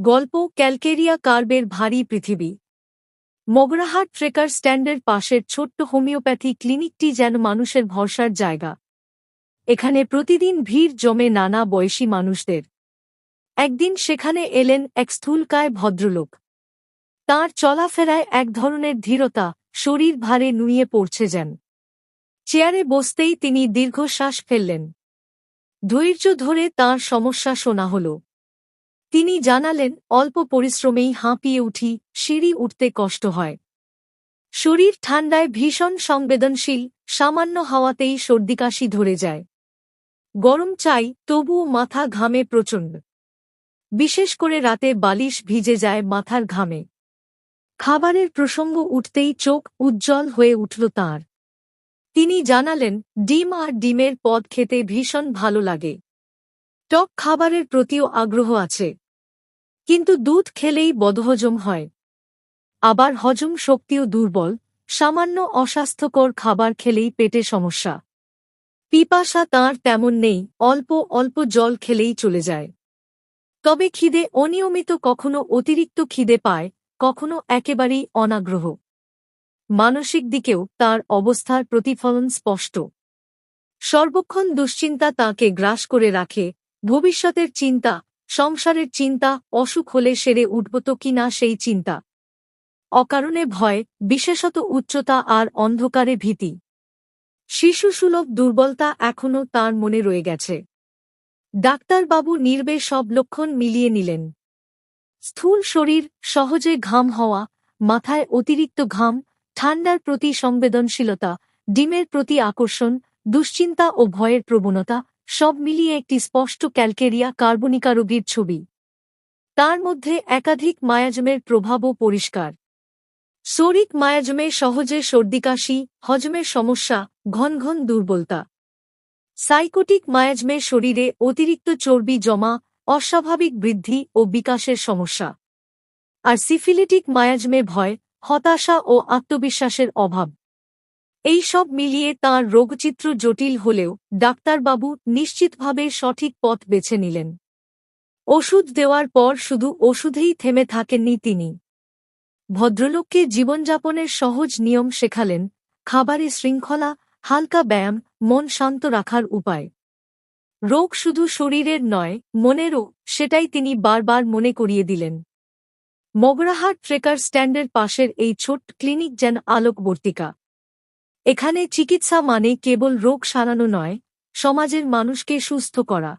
গল্প ক্যালকেরিয়া কার্বের ভারী পৃথিবী। মগরাহাট ট্রেকার স্ট্যান্ডের পাশের ছোট্ট হোমিওপ্যাথি ক্লিনিকটি যেন মানুষের ভরসার জায়গা। এখানে প্রতিদিন ভিড় জমে নানা বয়সী মানুষদের। একদিন সেখানে এলেন এক স্থূলকায় ভদ্রলোক। তাঁর চলাফেরায় এক ধরনের ধীরতা, শরীর ভারে নুয়ে পড়ছে যেন। চেয়ারে বসতেই তিনি দীর্ঘশ্বাস ফেললেন। ধৈর্য ধরে তাঁর সমস্যা শোনা হল। তিনি জানালেন, অল্প পরিশ্রমেই হাঁপিয়ে উঠি, সিঁড়ি উঠতে কষ্ট হয়। শরীর ঠান্ডায় ভীষণ সংবেদনশীল, সামান্য হাওয়াতেই সর্দিকাশি ধরে যায়। গরম চাই, তবুও মাথা ঘামে প্রচণ্ড। বিশেষ করে রাতে বালিশ ভিজে যায় মাথার ঘামে। খাবারের প্রসঙ্গ উঠতেই চোখ উজ্জ্বল হয়ে উঠল তাঁর। তিনি জানালেন, ডিম আর ডিমের পদ খেতে ভীষণ ভালো লাগে। টক খাবারের প্রতিও আগ্রহ আছে। কিন্তু দুধ খেলেই বদহজম হয়। আবার হজম শক্তিও দুর্বল, সামান্য অস্বাস্থ্যকর খাবার খেলেই পেটে সমস্যা। পিপাসা তাঁর তেমন নেই, অল্প অল্প জল খেলেই চলে যায়। তবে খিদে অনিয়মিত কখনো অতিরিক্ত খিদে পায়, কখনো একেবারেই অনাগ্রহ। মানসিক দিকেও তার অবস্থার প্রতিফলন স্পষ্ট। সর্বক্ষণ দুশ্চিন্তা তাকে গ্রাস করে রাখে, ভবিষ্যতের চিন্তা সংসারের চিন্তা, অসুখ হলে সেরে উঠব তো কিনা সেই চিন্তা। অকারণে ভয়, বিশেষত উচ্চতা আর অন্ধকারে ভীতি। শিশুসুলভ দুর্বলতা এখনও তার মনে রয়ে গেছে। ডাক্তারবাবু নির্বে সব লক্ষণ মিলিয়ে নিলেন। স্থূল শরীর, সহজে ঘাম হওয়া, মাথায় অতিরিক্ত ঘাম, ঠান্ডার প্রতি সংবেদনশীলতা, ডিমের প্রতি আকর্ষণ, দুশ্চিন্তা ও ভয়ের প্রবণতা সব মিলিয়ে একটি স্পষ্ট ক্যালকেরিয়া কার্বনিকা রোগীর ছবি। তার মধ্যে একাধিক মায়াজমের প্রভাবও পরিষ্কার। শরিক মায়াজমে সহজে সর্দিকাশি হজমের সমস্যা, ঘন ঘন দুর্বলতা। সাইকোটিক মায়াজমে শরীরে অতিরিক্ত চর্বি জমা, অস্বাভাবিক বৃদ্ধি ও বিকাশের সমস্যা। আর সিফিলিটিক মায়াজমে ভয়, হতাশা ও আত্মবিশ্বাসের অভাব। এই সব মিলিয়ে তাঁর রোগচিত্র জটিল হলেও ডাক্তারবাবু নিশ্চিতভাবে সঠিক পথ বেছে নিলেন। ওষুধ দেওয়ার পর শুধু ওষুধেই থেমে থাকেননি তিনি। ভদ্রলোককে জীবনযাপনের সহজ নিয়ম শেখালেন, খাবারে শৃঙ্খলা, হালকা ব্যায়াম, মন শান্ত রাখার উপায়। রোগ শুধু শরীরের নয়, মনেরও, সেটাই তিনি বারবার মনে করিয়ে দিলেন। মগরাহাট ট্রেকার স্ট্যান্ডের পাশের এই ছোট্ট ক্লিনিক যেন আলোকবর্তিকা। এখানে চিকিৎসা মানে কেবল রোগ সারানো নয় সমাজের মানুষকে সুস্থ করা।